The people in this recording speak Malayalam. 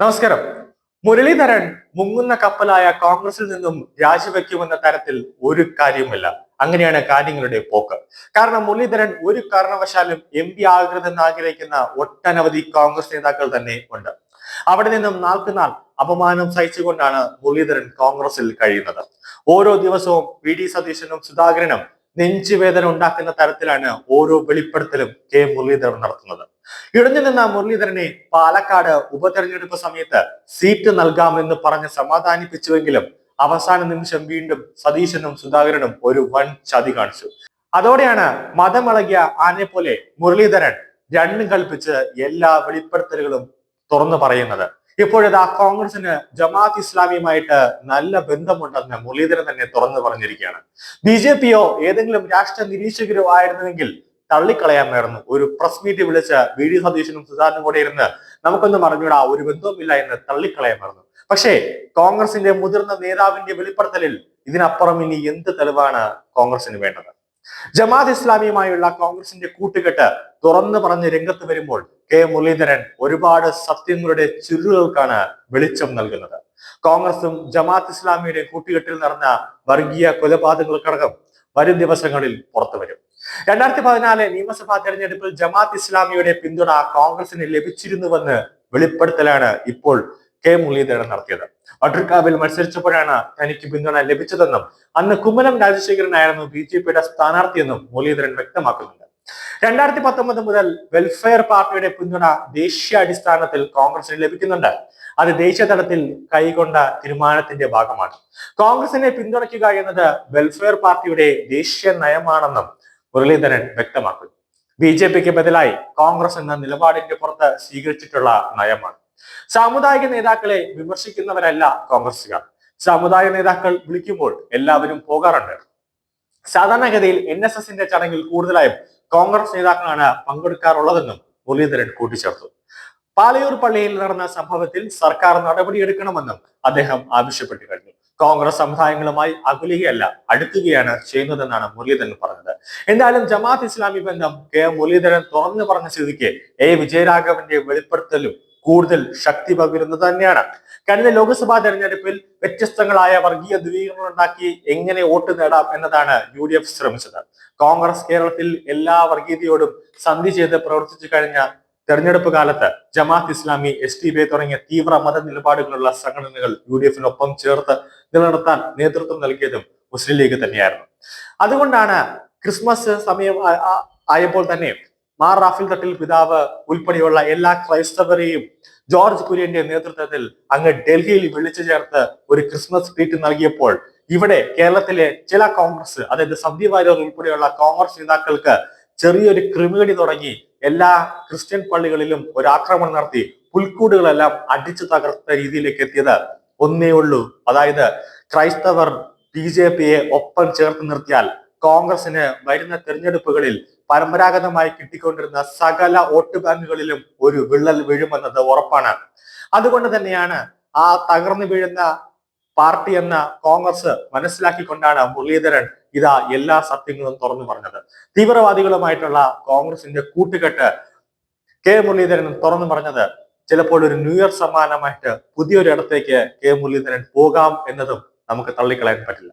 നമസ്കാരം. മുരളീധരൻ മുങ്ങുന്ന കപ്പലായ കോൺഗ്രസിൽ നിന്നും രാജിവെക്കുമെന്ന തരത്തിൽ ഒരു കാര്യമില്ല അങ്ങനെയാണ് കാര്യങ്ങളുടെ പോക്ക്. കാരണം മുരളീധരൻ ഒരു കാരണവശാലും എം പി ആകരുതെന്ന് ആഗ്രഹിക്കുന്ന ഒട്ടനവധി കോൺഗ്രസ് നേതാക്കൾ തന്നെ ഉണ്ട്. അവിടെ നിന്നും നാൾക്ക് നാൾ അപമാനം സഹിച്ചുകൊണ്ടാണ് മുരളീധരൻ കോൺഗ്രസിൽ കഴിയുന്നത്. ഓരോ ദിവസവും വി ഡി. സതീശനും സുധാകരനും നെഞ്ചുവേദന ഉണ്ടാക്കുന്ന തരത്തിലാണ് ഓരോ വെളിപ്പെടുത്തലും കെ മുരളീധരൻ നടത്തുന്നത്. ഇടഞ്ഞു നിന്ന മുരളീധരനെ പാലക്കാട് ഉപതെരഞ്ഞെടുപ്പ് സമയത്ത് സീറ്റ് നൽകാമെന്ന് പറഞ്ഞ് സമാധാനിപ്പിച്ചുവെങ്കിലും അവസാന നിമിഷം വീണ്ടും സതീശനും സുധാകരനും ഒരു വൻ ചതി കാണിച്ചു. അതോടെയാണ് മതമിളകിയ ആനെ പോലെ മുരളീധരൻ രണ്ടും കൽപ്പിച്ച് എല്ലാ വെളിപ്പെടുത്തലുകളും തുറന്നു പറയുന്നത്. ഇപ്പോഴിതാ കോൺഗ്രസിന് ജമാഅത്ത് ഇസ്ലാമിയുമായിട്ട് നല്ല ബന്ധമുണ്ടെന്ന് മുരളീധരൻ തന്നെ തുറന്നു പറഞ്ഞിരിക്കുകയാണ്. ബി ജെ പിയോ ഏതെങ്കിലും രാഷ്ട്രീയ നിരീക്ഷകരോ ആയിരുന്നുവെങ്കിൽ തള്ളിക്കളയാമായിരുന്നു ഒരു പ്രസ് മീറ്റ് വിളിച്ച് വി ഡി സതീശനും സുധാരനും കൂടെ ഇരുന്ന് നമുക്കൊന്നും അറിഞ്ഞൂടാ ഒരു ബന്ധവുമില്ല എന്ന് തള്ളിക്കളയാമായിരുന്നു പക്ഷേ കോൺഗ്രസിന്റെ മുതിർന്ന നേതാവിന്റെ വെളിപ്പെടുത്തലിൽ ഇതിനപ്പുറം ഇനി എന്ത് തെളിവാണ് കോൺഗ്രസിന് വേണ്ടത്? ജമാഅത്ത് ഇസ്ലാമിയുമായുള്ള കോൺഗ്രസിന്റെ കൂട്ടുകെട്ട് തുറന്നു പറഞ്ഞ് രംഗത്ത് വരുമ്പോൾ കെ മുരളീധരൻ ഒരുപാട് സത്യങ്ങളുടെ ചുരുളുകൾക്കാണ് വെളിച്ചം നൽകുന്നത്. കോൺഗ്രസും ജമാഅത്ത് ഇസ്ലാമിയുടെ കൂട്ടുകെട്ടിൽ നടന്ന വർഗീയ കൊലപാതകങ്ങൾക്കടക്കം വരും ദിവസങ്ങളിൽ പുറത്തു വരും. രണ്ടായിരത്തി പതിനാല് നിയമസഭാ തെരഞ്ഞെടുപ്പിൽ ജമാഅത്ത് ഇസ്ലാമിയുടെ പിന്തുണ കോൺഗ്രസിന് ലഭിച്ചിരുന്നുവെന്ന് വെളിപ്പെടുത്തലാണ് ഇപ്പോൾ കെ മുരളീധരൻ നടത്തിയത്. വട്ടിക്കാവിൽ മത്സരിച്ചപ്പോഴാണ് തനിക്ക് പിന്തുണ ലഭിച്ചതെന്നും അന്ന് കുമ്മനം രാജശേഖരനായിരുന്നു ബി ജെ പിയുടെ സ്ഥാനാർത്ഥിയെന്നും മുരളീധരൻ വ്യക്തമാക്കുന്നുണ്ട്. രണ്ടായിരത്തി പത്തൊമ്പത് മുതൽ വെൽഫെയർ പാർട്ടിയുടെ പിന്തുണ ദേശീയ അടിസ്ഥാനത്തിൽ കോൺഗ്രസിന് ലഭിക്കുന്നുണ്ട്. അത് ദേശീയ തലത്തിൽ കൈകൊണ്ട തീരുമാനത്തിന്റെ ഭാഗമാണ്. കോൺഗ്രസിനെ പിന്തുണയ്ക്കുക എന്നത് വെൽഫെയർ പാർട്ടിയുടെ ദേശീയ നയമാണെന്നും മുരളീധരൻ വ്യക്തമാക്കി ബി ജെ പിക്ക് ബദലായി കോൺഗ്രസ് എന്ന നിലപാടിന്റെ പുറത്ത് സ്വീകരിച്ചിട്ടുള്ള നയമാണ്. സാമുദായിക നേതാക്കളെ വിമർശിക്കുന്നവരല്ല കോൺഗ്രസുകാർ സാമുദായിക നേതാക്കൾ വിളിക്കുമ്പോൾ എല്ലാവരും പോകാറുണ്ട്. സാധാരണഗതിയിൽ എൻ എസ് എസിന്റെ ചടങ്ങിൽ കൂടുതലായും കോൺഗ്രസ് നേതാക്കളാണ് പങ്കെടുക്കാറുള്ളതെന്നും മുരളീധരൻ കൂട്ടിച്ചേർത്തു. പാലയൂർ പള്ളിയിൽ നടന്ന സംഭവത്തിൽ സർക്കാർ നടപടിയെടുക്കണമെന്നും അദ്ദേഹം ആവശ്യപ്പെട്ടു കഴിഞ്ഞു. കോൺഗ്രസ് സമുദായങ്ങളുമായി അകുലുകയല്ല അടുക്കുകയാണ് ചെയ്യുന്നതെന്നാണ് മുരളീധരൻ പറഞ്ഞത്. എന്തായാലും ജമാഅത്ത് ഇസ്ലാമി ബന്ധം കെ മുരളീധരൻ തുറന്നു പറഞ്ഞ സ്ഥിതിക്ക് എ വിജയരാഘവന്റെ വെളിപ്പെടുത്തലും കൂടുതൽ ശക്തി പകരുന്നത് തന്നെയാണ്. കഴിഞ്ഞ ലോക്സഭാ തെരഞ്ഞെടുപ്പിൽ വ്യത്യസ്തങ്ങളായ വർഗീയ ധ്രുവീകരണം ഉണ്ടാക്കി എങ്ങനെ വോട്ട് നേടാം എന്നതാണ് യു ഡി എഫ് ശ്രമിച്ചത്. കോൺഗ്രസ് കേരളത്തിൽ എല്ലാ വർഗീയതയോടും സന്ധി ചെയ്ത് പ്രവർത്തിച്ചു കഴിഞ്ഞ തെരഞ്ഞെടുപ്പ് കാലത്ത് Jamaat Islami S T B തുടങ്ങിയ തീവ്ര മത നിലപാടുകളുള്ള സംഘടനകൾ യു ഡി എഫിനൊപ്പം ചേർത്ത് നിലനിർത്താൻ നേതൃത്വം നൽകിയതും മുസ്ലിം ലീഗ് തന്നെയായിരുന്നു. അതുകൊണ്ടാണ് ക്രിസ്മസ് സമയം ആയപ്പോൾ തന്നെ മാർ റാഫിൽ തട്ടിൽ പിതാവ് ഉൾപ്പെടെയുള്ള എല്ലാ ക്രൈസ്തവരെയും ജോർജ് കുര്യന്റെ നേതൃത്വത്തിൽ അങ്ങ് ഡൽഹിയിൽ വിളിച്ചു ചേർത്ത് ഒരു ക്രിസ്മസ് ട്രീറ്റ് നൽകിയപ്പോൾ ഇവിടെ കേരളത്തിലെ ചില കോൺഗ്രസ് അതായത് സന്ദീപ് വാര്യർ ഉൾപ്പെടെയുള്ള കോൺഗ്രസ് നേതാക്കൾക്ക് ചെറിയൊരു ക്രിമികടി തുടങ്ങി എല്ലാ ക്രിസ്ത്യൻ പള്ളികളിലും ഒരു ആക്രമണം നടത്തി പുൽക്കൂടുകളെല്ലാം അടിച്ചു തകർത്ത രീതിയിലേക്ക് എത്തിയത് ഒന്നേ ഉള്ളൂ. അതായത് ക്രൈസ്തവർ ബി ജെ പിയെ ഒപ്പം ചേർത്ത് നിർത്തിയാൽ കോൺഗ്രസിന് വരുന്ന തെരഞ്ഞെടുപ്പുകളിൽ പരമ്പരാഗതമായി കിട്ടിക്കൊണ്ടിരുന്ന സകല വോട്ട് ബാങ്കുകളിലും ഒരു വിള്ളൽ വീഴുമെന്നത് ഉറപ്പാണ്. അതുകൊണ്ട് തന്നെയാണ് ആ തകർന്നു വീഴുന്ന പാർട്ടി എന്ന കോൺഗ്രസ് മനസ്സിലാക്കിക്കൊണ്ടാണ് മുരളീധരൻ ഇതാ എല്ലാ സത്യങ്ങളും തുറന്നു പറഞ്ഞത്. തീവ്രവാദികളുമായിട്ടുള്ള കോൺഗ്രസിന്റെ കൂട്ടുകെട്ട് കെ മുരളീധരൻ തുറന്നു പറഞ്ഞത് ചിലപ്പോൾ ഒരു ന്യൂ ഇയർ സമ്മാനമായിട്ട് പുതിയൊരിടത്തേക്ക് കെ മുരളീധരൻ പോകാം എന്നതും നമുക്ക് തള്ളിക്കളയാൻ പറ്റില്ല.